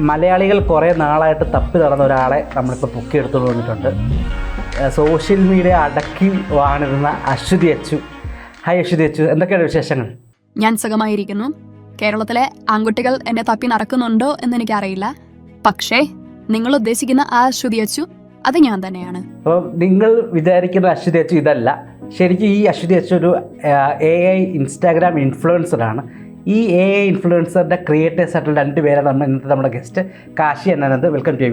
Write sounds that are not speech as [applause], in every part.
മലയാളികൾ കുറേ നാളായിട്ട് തപ്പി നടന്ന ഒരാളെ നമ്മളിപ്പോൾ പൊക്കി എടുത്തുകൊണ്ട് വന്നിട്ടുണ്ട് സോഷ്യൽ മീഡിയ അടക്കി വാണിരുന്ന അശ്വതി അച്ചു. ഹായ് അശ്വതി അച്ചു എന്തൊക്കെയാണ് വിശേഷങ്ങൾ? ഞാൻ സുഖമായിരിക്കുന്നു. കേരളത്തിലെ ആൺകുട്ടികൾ എന്നെ തപ്പി നടക്കുന്നുണ്ടോ എന്ന് എനിക്കറിയില്ല പക്ഷേ നിങ്ങൾ ഉദ്ദേശിക്കുന്ന ആ അശ്വതി അച്ചു അത് ഞാൻ തന്നെയാണ്. അപ്പോൾ നിങ്ങൾ വിചാരിക്കുന്ന അശ്വതി അച്ചു ഇതല്ല. ശരിക്കും ഈ അശ്വതി അച്ചു ഒരു എ ഐ ഇൻസ്റ്റാഗ്രാം ഇൻഫ്ലുവൻസറാണ്. ഈ എ ഐ ഇൻഫ്ലുവൻസറിന്റെ ക്രിയേറ്റേഴ്സ് ആയിട്ടുള്ള രണ്ട് പേരാണ് നമ്മൾ ഇന്നത്തെ നമ്മുടെ ഗസ്റ്റ് കാശി എന്നത് വെൽക്കം ടു എ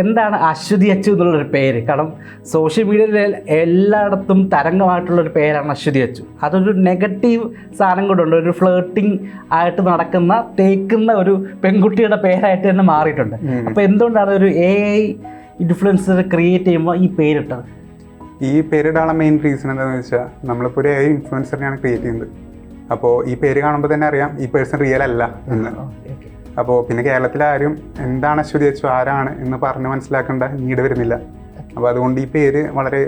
എന്താണ് അശ്വതി അച്ചു എന്നുള്ളൊരു പേര്? കാരണം സോഷ്യൽ മീഡിയയിൽ എല്ലായിടത്തും തരംഗമായിട്ടുള്ളൊരു പേരാണ് അശ്വതി അച്ചു. അതൊരു നെഗറ്റീവ് സാധനം കൂടെ ഉണ്ട് ഒരു ഫ്ലേട്ടിംഗ് ആയിട്ട് നടക്കുന്ന തേക്കുന്ന ഒരു പെൺകുട്ടിയുടെ പേരായിട്ട് തന്നെ മാറിയിട്ടുണ്ട്. അപ്പോൾ എന്തുകൊണ്ടാണ് ഒരു എ ഐ ഇൻഫ്ലുവൻസർ ക്രിയേറ്റ് ചെയ്യുമ്പോൾ ഈ പേരിട്ടത്? ഈ പേരിടാനുള്ള മെയിൻ റീസൺ എന്താണെന്ന് വെച്ചാൽ നമ്മളിപ്പോൾ ഒരു എ ഇൻഫ്ലുവൻസറിനെയാണ് ക്രിയേറ്റ് ചെയ്യുന്നത്. അപ്പോൾ ഈ പേര് കാണുമ്പോൾ തന്നെ അറിയാം ഈ പേഴ്സൺ റിയൽ അല്ല എന്ന്. അപ്പോൾ പിന്നെ കേരളത്തിൽ ആരും എന്താണ് അശ്വതി അച്ചു ആരാണ് എന്ന് പറഞ്ഞ് മനസ്സിലാക്കേണ്ട നീട് വരുന്നില്ല. അപ്പോൾ അതുകൊണ്ട് ഈ പേര് വളരെ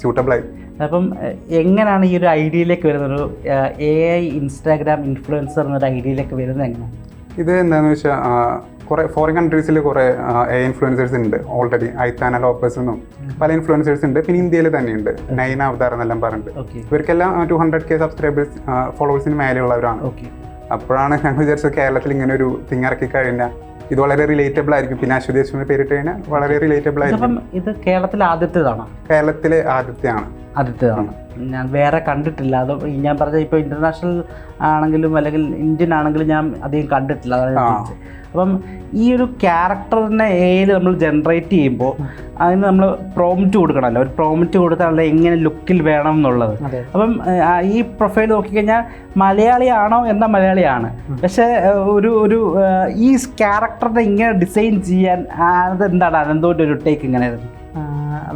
സ്യൂട്ടബിളായി അപ്പം എങ്ങനെയാണ് ഈ ഒരു ഐഡിയയിലേക്ക് വരുന്നത്? ഒരു എ ഐ ഇൻസ്റ്റാഗ്രാം ഇൻഫ്ലുവൻസർ എന്നൊരു ഐഡിയയിലേക്ക് വരുന്നത് എങ്ങനെയാണ് ഇത് എന്താണെന്ന് വെച്ചാൽ കുറേ ഫോറിൻ കൺട്രീസിൽ കുറേ ഇൻഫ്ലുവൻസേഴ്സ് ഉണ്ട് ഓൾറെഡി ഐത്താന ലോപ്പേഴ്സ് എന്നും പല ഇൻഫ്ലുവൻസേഴ്സ് ഉണ്ട് പിന്നെ ഇന്ത്യയിൽ തന്നെയുണ്ട് നൈൻ അവതാർ എന്നെല്ലാം പറഞ്ഞിട്ട്. ഇവർക്കെല്ലാം ടു ഹൺഡ്രഡ് കെ സബ്സ്ക്രൈബേഴ്സ് ഫോളോവേഴ്സിന് മേലെയുള്ളവരാണ്. ഓക്കെ. അപ്പോഴാണ് ഞങ്ങൾ വിചാരിച്ചത് കേരളത്തിൽ ഇങ്ങനെ ഒരു തിങ് ഇറക്കി കഴിഞ്ഞാൽ ഇത് വളരെ റിലേറ്റബിൾ ആയിരിക്കും. പിന്നെ അശ്വതി അശ്വതി പേരിട്ട് കഴിഞ്ഞാൽ വളരെ റിലേറ്റബിൾ ആയിരിക്കും. ഇത് കേരളത്തിലെ ആദ്യത്തേതാണ് കേരളത്തിലെ ആദ്യത്തെയാണ്. ആദ്യത്തേതാണ്. ഞാൻ വേറെ കണ്ടിട്ടില്ല. അത് ഞാൻ പറഞ്ഞ ഇപ്പോൾ ഇന്റർനാഷണൽ ആണെങ്കിലും അല്ലെങ്കിൽ ഇന്ത്യൻ ആണെങ്കിലും ഞാൻ അധികം കണ്ടിട്ടില്ല. അതാണ്. അപ്പം ഈ ഒരു ക്യാരക്ടറിനെ എയിൽ നമ്മൾ ജനറേറ്റ് ചെയ്യുമ്പോൾ അതിന് നമ്മൾ പ്രോമിറ്റ് കൊടുക്കണമല്ലോ. ഒരു പ്രോമിറ്റ് കൊടുത്താൽ എങ്ങനെ ലുക്കിൽ വേണം എന്നുള്ളത്. അപ്പം ഈ പ്രൊഫൈൽ നോക്കിക്കഴിഞ്ഞാൽ മലയാളിയാണോ എന്ന മലയാളിയാണ്. പക്ഷേ ഒരു ഒരു ഈ ക്യാരക്ടറിനെ ഇങ്ങനെ ഡിസൈൻ ചെയ്യാൻ അതെന്താണ്? അനന്തോന്റെ ഒരു ടേക്ക് ഇങ്ങനെയായിരുന്നു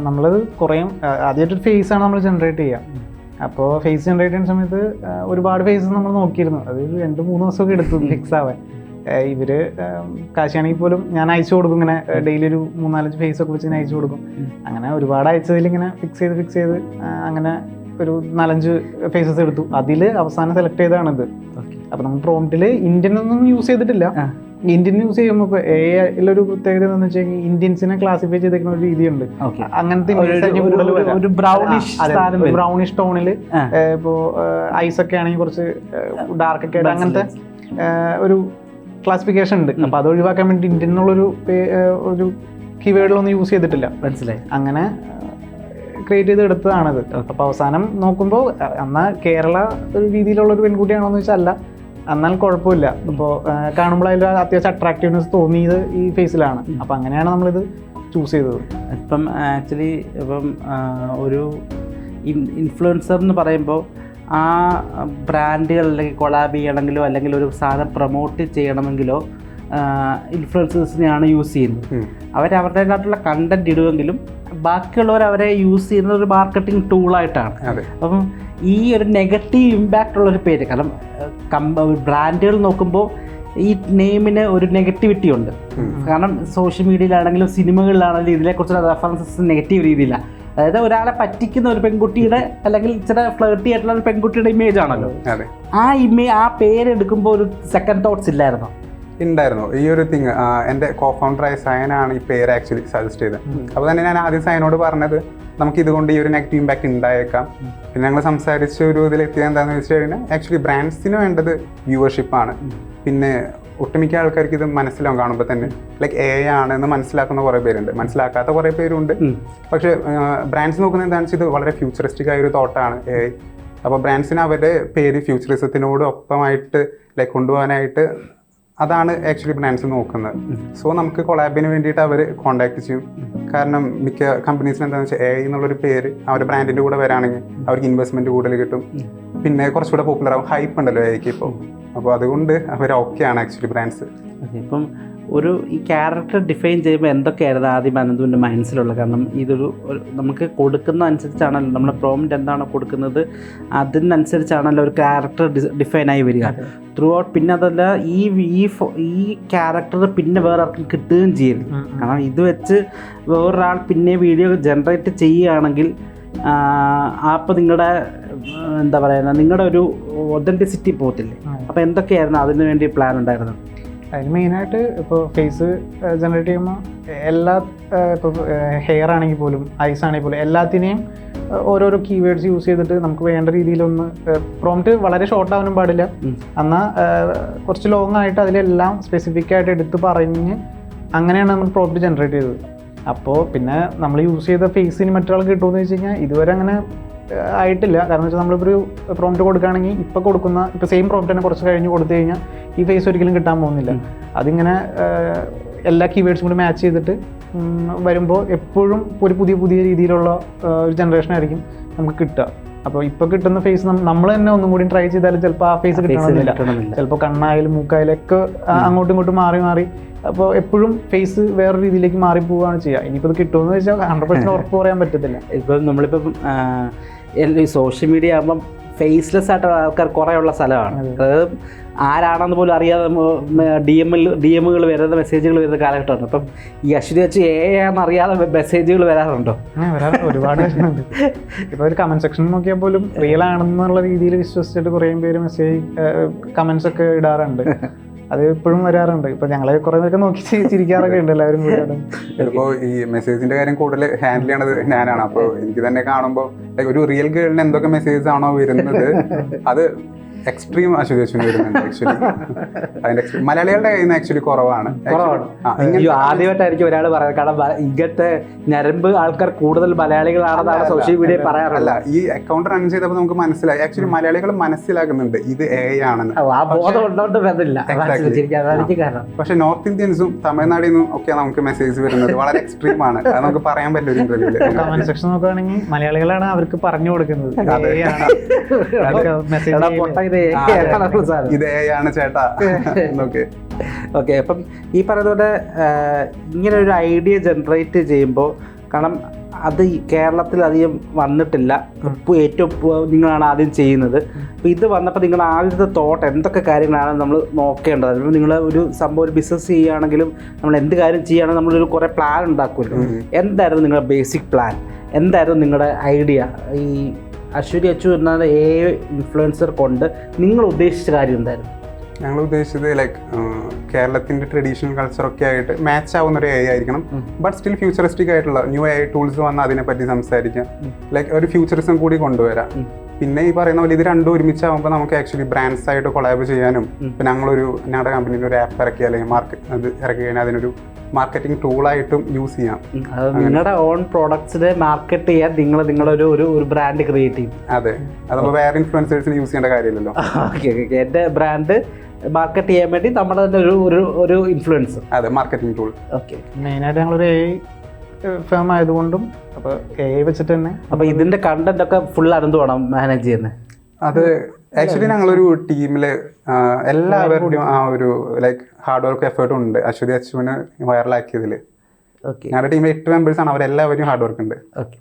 നമ്മൾ കുറേ ആദ്യമായിട്ടൊരു ഫേസ് ആണ് നമ്മൾ ജനറേറ്റ് ചെയ്യുക അപ്പോൾ ഫേസ് ജനറേറ്റ് ചെയ്യുന്ന സമയത്ത് ഒരുപാട് ഫേസ് നമ്മൾ നോക്കിയിരുന്നു. അത് രണ്ട് മൂന്ന് ദിവസമൊക്കെ എടുത്തു ഫിക്സ് ആവാൻ. ഇവർ ഇവർ കാശിയാണെങ്കിൽ പോലും ഞാൻ അയച്ചു കൊടുക്കും ഇങ്ങനെ ഡെയിലി ഒരു മൂന്നാലഞ്ച് ഫേസ് ഒക്കെ വെച്ച് ഞാൻ അയച്ചു കൊടുക്കും. അങ്ങനെ ഒരുപാട് അയച്ചതിൽ ഇങ്ങനെ ഫിക്സ് ചെയ്ത് ഫിക്സ് ചെയ്ത് അങ്ങനെ ഒരു നാലഞ്ച് ഫേസസ് എടുത്തു. അതിൽ അവസാനം സെലക്ട് ചെയ്തതാണിത്. ഓക്കെ അപ്പോൾ നമ്മൾ പ്രോംപ്റ്റിൽ ഇന്ത്യൻ ഒന്നും യൂസ് ചെയ്തിട്ടില്ല. ഇന്ത്യൻ യൂസ് ചെയ്യുമ്പോൾ ഇപ്പോൾ എ ഒരു പ്രത്യേകത എന്ന് വെച്ച് കഴിഞ്ഞാൽ ഇന്ത്യൻസിനെ ക്ലാസിഫൈ ചെയ്തേക്കുന്ന ഒരു രീതിയുണ്ട്. ഉണ്ട് അങ്ങനത്തെ ഒരു- ബ്രൗണിഷ്. ബ്രൗണിഷ് ടോണിൽ ഇപ്പോ ഇപ്പോൾ ഐസ് ഒക്കെ ആണെങ്കിൽ കുറച്ച് ഡാർക്ക് ഒക്കെ ആയിട്ട് അങ്ങനത്തെ ഒരു ക്ലാസിഫിക്കേഷൻ ഉണ്ട്. അപ്പൊ അത് ഒഴിവാക്കാൻ വേണ്ടി ഇന്ത്യൻ എന്നുള്ളൊരു ഒരു കീവേഡിലൊന്നും യൂസ് ചെയ്തിട്ടില്ല. മനസ്സിലായി. അങ്ങനെ ക്രിയേറ്റ് ചെയ്ത് എടുത്തതാണത്. അപ്പൊ അവസാനം നോക്കുമ്പോൾ എന്നാൽ കേരള ഒരു രീതിയിലുള്ള ഒരു പെൺകുട്ടിയാണോ എന്ന് വെച്ചാൽ അല്ല. എന്നാൽ കുഴപ്പമില്ല. ഇപ്പോൾ കാണുമ്പോൾ അതിൽ അത്യാവശ്യം അട്രാക്റ്റീവ്നെസ് തോന്നിയത് ഈ ഫേസിലാണ് അപ്പോൾ അങ്ങനെയാണ് നമ്മളിത് ചൂസ് ചെയ്തത്. ഇപ്പം ആക്ച്വലി ഇപ്പം ഒരു ഇൻഫ്ലുവൻസർ എന്ന് പറയുമ്പോൾ ആ ബ്രാൻഡുകൾ അല്ലെങ്കിൽ കൊളാബ് ചെയ്യണമെങ്കിലോ അല്ലെങ്കിൽ ഒരു സാധനം പ്രൊമോട്ട് ചെയ്യണമെങ്കിലോ ഇൻഫ്ലുവൻസേഴ്സിനെയാണ് യൂസ് ചെയ്യുന്നത്. അവരവരുടേതായിട്ടുള്ള കണ്ടന്റ് ഇടുമെങ്കിലും ബാക്കിയുള്ളവർ അവരെ യൂസ് ചെയ്യുന്ന ഒരു മാർക്കറ്റിംഗ് ടൂളായിട്ടാണ് അപ്പം ഈ ഒരു നെഗറ്റീവ് ഇമ്പാക്റ്റ് ഉള്ളൊരു പേര് കാരണം ബ്രാൻഡുകൾ നോക്കുമ്പോൾ ഈ നെയിമിന് ഒരു നെഗറ്റിവിറ്റി ഉണ്ട്. കാരണം സോഷ്യൽ മീഡിയയിലാണെങ്കിലും സിനിമകളിലാണെങ്കിലും ഇതിനെക്കുറിച്ചുള്ള റെഫറൻസസ് നെഗറ്റീവ് രീതിയിലാണ് അതായത് ഒരാളെ പറ്റിക്കുന്ന ഒരു പെൺകുട്ടിയുടെ അല്ലെങ്കിൽ ഇച്ചിരി ഫ്ലേർട്ടി ആയിട്ടുള്ള ഒരു പെൺകുട്ടിയുടെ ഇമേജ് ആണല്ലോ. ആ ഇമേ ആ പേരെടുക്കുമ്പോൾ ഒരു സെക്കൻഡ് തോട്ട്സ് ഇല്ലായിരുന്നോ. ഉണ്ടായിരുന്നു. ഈ ഒരു തിങ് എന്റെ കോ ഫൗണ്ടറായ സയനാണ് ഈ പേര് ആക്ച്വലി സജസ്റ്റ് ചെയ്തത്. അപ്പോൾ തന്നെ ഞാൻ ആദ്യം സയനോട് പറഞ്ഞത് നമുക്ക് ഇതുകൊണ്ട് ഈ ഒരു നെഗറ്റീവ് ഇമ്പാക്ട് ഉണ്ടായേക്കാം. പിന്നെ ഞങ്ങൾ സംസാരിച്ച ഒരു ഇതിലെത്തിയത് എന്താണെന്ന് വെച്ച് കഴിഞ്ഞാൽ ആക്ച്വലി ബ്രാൻഡ്സിന് വേണ്ടത് വ്യൂവർഷിപ്പാണ് പിന്നെ ഒട്ടുമിക്ക ആൾക്കാർക്ക് ഇത് മനസ്സിലാവും കാണുമ്പോൾ തന്നെ. ലൈക്ക് എ ആണ് എന്ന് മനസ്സിലാക്കുന്ന കുറേ പേരുണ്ട്. മനസ്സിലാക്കാത്ത കുറേ പേരുണ്ട്. പക്ഷെ ബ്രാൻഡ്സ് നോക്കുന്നത് എന്താണെന്ന് വെച്ചാൽ ഇത് വളരെ ഫ്യൂച്ചറിസ്റ്റിക് ആയ ഒരു തോട്ടാണ് എ അപ്പോൾ ബ്രാൻഡ്സിന് അവരുടെ പേര് ഫ്യൂച്ചറിസത്തിനോട് ഒപ്പമായിട്ട് ലൈക്ക് കൊണ്ടുപോകാനായിട്ട് അതാണ് ആക്ച്വലി ബ്രാൻഡ്സ് നോക്കുന്നത്. സോ നമുക്ക് കൊളാബിന് വേണ്ടിയിട്ട് അവർ കോൺടാക്ട് ചെയ്യും. കാരണം മിക്ക കമ്പനീസിന് എന്താണെന്ന് വെച്ചാൽ എ എന്നുള്ളൊരു പേര് അവരുടെ ബ്രാൻഡിന്റെ കൂടെ വരാണെങ്കിൽ അവർക്ക് ഇൻവെസ്റ്റ്മെന്റ് കൂടുതൽ കിട്ടും. പിന്നെ കുറച്ചുകൂടെ പോപ്പുലർ ആവും. ഹൈപ്പ് ഉണ്ടല്ലോ എനിക്ക് ഇപ്പോൾ അപ്പോൾ അതുകൊണ്ട് അവർ ഓക്കെയാണ് ആക്ച്വലി ബ്രാൻഡ്സ് ഇപ്പം ഒരു ഈ ക്യാരക്ടർ ഡിഫൈൻ ചെയ്യുമ്പോൾ എന്തൊക്കെയായിരുന്നു ആദ്യം അനന്തുവിന്റെ മനസ്സിലുള്ളത് കാരണം ഇതൊരു നമുക്ക് കൊടുക്കുന്ന അനുസരിച്ചാണല്ലോ നമ്മുടെ പ്രോമിറ്റ് എന്താണോ കൊടുക്കുന്നത് അതിനനുസരിച്ചാണല്ലോ ഒരു ക്യാരക്ടർ ഡിഫൈൻ ആയി വരിക. ത്രൂ ഔട്ട് പിന്നെ അതല്ല ഈ ഈ ഈ ക്യാരക്ടർ പിന്നെ വേറെ ആർക്കും കിട്ടുകയും ചെയ്യരുത്. കാരണം ഇത് വെച്ച് വേറൊരാൾ പിന്നെ വീഡിയോ ജനറേറ്റ് ചെയ്യുകയാണെങ്കിൽ അപ്പോൾ നിങ്ങളുടെ എന്താ പറയുക നിങ്ങളുടെ ഒരു ഒതന്റിസിറ്റി പോകത്തില്ലേ അപ്പോൾ എന്തൊക്കെയായിരുന്നു അതിന് വേണ്ടി പ്ലാൻ ഉണ്ടായിരുന്നത്? അതിന് മെയിനായിട്ട് ഇപ്പോൾ ഫേസ് ജനറേറ്റ് ചെയ്യുമ്പോൾ എല്ലാ ഇപ്പോൾ ഹെയർ ആണെങ്കിൽ പോലും ഐസ് ആണെങ്കിൽ പോലും എല്ലാത്തിനെയും ഓരോരോ കീവേഡ്സ് യൂസ് ചെയ്തിട്ട് നമുക്ക് വേണ്ട രീതിയിലൊന്ന് പ്രോംപ്റ്റ് വളരെ ഷോർട്ട് ആവാനും പാടില്ല. എന്നാൽ കുറച്ച് ലോങ് ആയിട്ട് അതിലെല്ലാം സ്പെസിഫിക് ആയിട്ട് എടുത്ത് പറഞ്ഞ് അങ്ങനെയാണ് നമ്മൾ പ്രോംപ്റ്റ് ജനറേറ്റ് ചെയ്തത്. അപ്പോൾ പിന്നെ നമ്മൾ യൂസ് ചെയ്ത ഫേസിന് മറ്റൊരാൾ കിട്ടുമെന്ന് വെച്ച് കഴിഞ്ഞാൽ ഇതുവരെ അങ്ങനെ ആയിട്ടില്ല. കാരണം വെച്ചാൽ നമ്മളിപ്പോൾ ഒരു പ്രോംപ്റ്റ് കൊടുക്കുകയാണെങ്കിൽ ഇപ്പോൾ കൊടുക്കുന്ന ഇപ്പോൾ സെയിം പ്രോംപ്റ്റ് തന്നെ കുറച്ച് കഴിഞ്ഞ് കൊടുത്തു കഴിഞ്ഞാൽ ഈ ഫേസ് ഒരിക്കലും കിട്ടാൻ പോകുന്നില്ല. അതിങ്ങനെ എല്ലാ കീവേഡ്സും കൂടി മാച്ച് ചെയ്തിട്ട് വരുമ്പോൾ എപ്പോഴും ഒരു പുതിയ പുതിയ രീതിയിലുള്ള ഒരു ജനറേഷൻ ആയിരിക്കും നമുക്ക് കിട്ടുക. അപ്പോൾ ഇപ്പോൾ കിട്ടുന്ന ഫേസ് നമ്മൾ തന്നെ ഒന്നും കൂടി ട്രൈ ചെയ്താലും ചിലപ്പോൾ ആ ഫേസ് കിട്ടണമെന്നില്ല. ചിലപ്പോൾ കണ്ണായാലും മൂക്കായാലും ഒക്കെ അങ്ങോട്ടും ഇങ്ങോട്ടും മാറി മാറി. അപ്പോൾ എപ്പോഴും ഫേസ് വേറെ രീതിയിലേക്ക് മാറി പോവുകയാണ് ചെയ്യുക. ഇനിയിപ്പോൾ ഇത് കിട്ടുമെന്ന് വെച്ചാൽ ഹൺഡ്രഡ് പെർസെന്റ് [laughs] ഉറപ്പ് പറയാൻ പറ്റത്തില്ല. ഇപ്പം നമ്മളിപ്പം സോഷ്യൽ മീഡിയ ആകുമ്പം ഫേസ്ലെസ് ആയിട്ട് ആൾക്കാർ കുറേ ഉള്ള സ്ഥലമാണ്. അതായത് ആരാണെന്ന് പോലും അറിയാതെ ഡി എമ്മിൽ ഡി എമ്മുകൾ വരുന്ന മെസ്സേജുകൾ വരുന്ന കാലഘട്ടമാണ്. അപ്പം ഈ അശ്വതി വെച്ച് ആണെന്ന് അറിയാതെ മെസ്സേജുകൾ വരാറുണ്ടോ? ഒരുപാട് ഇപ്പോൾ ഒരു കമന്റ് സെക്ഷൻ നോക്കിയാൽ പോലും റിയൽ ആണെന്നുള്ള രീതിയിൽ വിശ്വസിച്ചിട്ട് കുറേ പേര് മെസ്സേജ് കമന്റ്സ് ഒക്കെ ഇടാറുണ്ട്. അത് എപ്പോഴും വരാറുണ്ട് ഇപ്പൊ ഞങ്ങളെ കുറെ പേരൊക്കെ നോക്കി ചിരിക്കാറൊക്കെ ഉണ്ട് എല്ലാവരും കൂടി അവിടെ. ഈ മെസ്സേജിന്റെ കാര്യം കൂടുതൽ ഹാൻഡിൽ ചെയ്യണത് ഞാനാണ് അപ്പോൾ എനിക്ക് തന്നെ കാണുമ്പോൾ ഒരു റിയൽ ഗേളിന് എന്തൊക്കെ മെസ്സേജ് ആണോ വരുന്നത് അത് എക്സ്ട്രീം അശ്വതി വരുന്നുണ്ട് ആക്ച്വലി അതിന്റെ extreme- മലയാളികളുടെ കയ്യിൽ നിന്ന് ആക്ച്വലി കുറവാണ്. അയ്യോ ആദ്യമായിട്ടായിരിക്കും ഒരാൾ പറയുന്നത് കാരണം ഇങ്ങനത്തെ ഞരമ്പ് ആൾക്കാർ കൂടുതൽ മലയാളികളാണെന്നാണ് സോഷ്യൽ മീഡിയ പറയാറല്ല ഈ അക്കൗണ്ട് റൺ ചെയ്തപ്പോൾ നമുക്ക് മനസ്സിലായി. ആക്ച്വലി മലയാളികൾ മനസ്സിലാക്കുന്നുണ്ട് ഇത് എ ആണെന്ന്. ആ ബോധം ഉണ്ടോണ്ട് കാരണം. പക്ഷെ നോർത്ത് ഇന്ത്യൻസും തമിഴ്നാടിൽ നിന്നും ഒക്കെ നമുക്ക് മെസ്സേജ് വരുന്നത് വളരെ എക്സ്ട്രീം ആണ്. അത് നമുക്ക് പറയാൻ പറ്റില്ല ഒരു ഇന്റർവ്യൂൽ കമന്റ് സെക്ഷൻ നോക്കുകയാണെങ്കിൽ മലയാളികളാണ് അവർക്ക് പറഞ്ഞു കൊടുക്കുന്നത്. അതെ. AI ആണ്. അവർക്ക് message എടാ, ചെയ്യുന്നത്. പൊട്ട ഇത് ആ, ഏതാണ് സാധനം? ഇത് എ ആണ് ചേട്ടാ. [laughs] ഓക്കെ. ഓക്കെ അപ്പം ഈ പറഞ്ഞതുപോലെ ഇങ്ങനെ ഒരു ഐഡിയ ജനറേറ്റ് ചെയ്യുമ്പോൾ കാരണം അത് കേരളത്തിൽ അധികം വന്നിട്ടില്ല. ഏറ്റവും നിങ്ങളാണ് ആദ്യം ചെയ്യുന്നത്. അപ്പോൾ ഇത് വന്നപ്പോൾ നിങ്ങളുടെ ആദ്യത്തെ തോട്ട് എന്തൊക്കെ കാര്യങ്ങളാണ് നമ്മൾ നോക്കേണ്ടത്? അതിപ്പോൾ നിങ്ങൾ ഒരു സംഭവം ഒരു ബിസിനസ് ചെയ്യുകയാണെങ്കിലും നമ്മൾ എന്ത് കാര്യം ചെയ്യുകയാണെങ്കിലും നമ്മളൊരു കുറേ പ്ലാൻ ഉണ്ടാക്കുമല്ലോ. എന്തായിരുന്നു നിങ്ങളുടെ ബേസിക് പ്ലാൻ എന്തായിരുന്നു നിങ്ങളുടെ ഐഡിയ ഈ അശ്വതി അച്ചു എന്ന എ ഇൻഫ്ലുവൻസർ കൊണ്ട് നിങ്ങൾ ഉദ്ദേശിച്ച കാര്യം എന്തായിരുന്നു? ഞങ്ങൾ ഉദ്ദേശിച്ചത് ലൈക്ക് കേരളത്തിന്റെ ട്രഡീഷണൽ കൾച്ചർ ഒക്കെ ആയിട്ട് മാച്ച് ആവുന്ന ഒരു എ ആയിരിക്കണം. ബട്ട് സ്റ്റിൽ ഫ്യൂച്ചറിസ്റ്റിക് ആയിട്ടുള്ള ന്യൂ എ ടൂൾസ് വന്ന് അതിനെപ്പറ്റി സംസാരിക്കാം. ലൈക്ക് ഒരു ഫ്യൂച്ചറിസം കൂടി കൊണ്ടുവരാം. പിന്നെ ഈ പറയുന്ന പോലെ ഇത് രണ്ടും ഒരുമിച്ചാകുമ്പോൾ നമുക്ക് ആക്ച്വലി ബ്രാൻഡ്സ് ആയിട്ട് കൊളാബ് ചെയ്യാനും ഇപ്പം ഞങ്ങളൊരു ഞങ്ങളുടെ കമ്പനിയിൽ ഒരു ആപ്പ് ഇറക്കി അല്ലെങ്കിൽ മാർക്കറ്റ് അത് ഇറക്കി കഴിഞ്ഞാൽ അതിനൊരു മാർക്കറ്റിംഗ് ടൂൾ ആയിട്ടും യൂസ് ചെയ്യാം. നിങ്ങളുടെ ഓൺ പ്രോഡക്ട്സിനെ മാർക്കറ്റ് ചെയ്യാൻ നിങ്ങൾ നിങ്ങളൊരു ഒരു ഒരു ബ്രാൻഡ് ക്രിയേറ്റ് ചെയ്യും. അതെ. അതപ്പോൾ വേറെ ഇൻഫ്ലുവൻസേഴ്സിന് യൂസ് ചെയ്യേണ്ട കാര്യമില്ലല്ലോ. [laughs] ഓക്കെ ഓക്കെ എന്റെ ബ്രാൻഡ് മാർക്കറ്റ് ചെയ്യാൻ വേണ്ടി നമ്മുടെ തന്നെ ഒരു ഒരു ഇൻഫ്ലുവൻസ് അതെ മാർക്കറ്റിംഗ് ടൂൾ ഓക്കെ മെയിനായിട്ട് ഞങ്ങളൊരു എ ഫേം ആയതുകൊണ്ടും അപ്പോൾ എ വെച്ചിട്ട് തന്നെ. അപ്പോൾ ഇതിന്റെ കണ്ടന്റ് ഒക്കെ ഫുൾ അനന്ത് വേണം മാനേജ് ചെയ്യുന്നത് അത് ആക്ച്വലി ഞങ്ങളൊരു ടീമിൽ എല്ലാവരുടെയും ആ ഒരു ലൈക്ക് ഹാർഡ് വർക്ക് എഫേർട്ടും ഉണ്ട്. അശ്വതി അച്ഛനെ വൈറലാക്കിയതിൽ ഓക്കെ ഞങ്ങളുടെ ടീമിൽ എട്ട് മെമ്പേഴ്സ് ആണ്. അവരെല്ലാവരും ഹാർഡ് വർക്ക് ഉണ്ട്. ഓക്കെ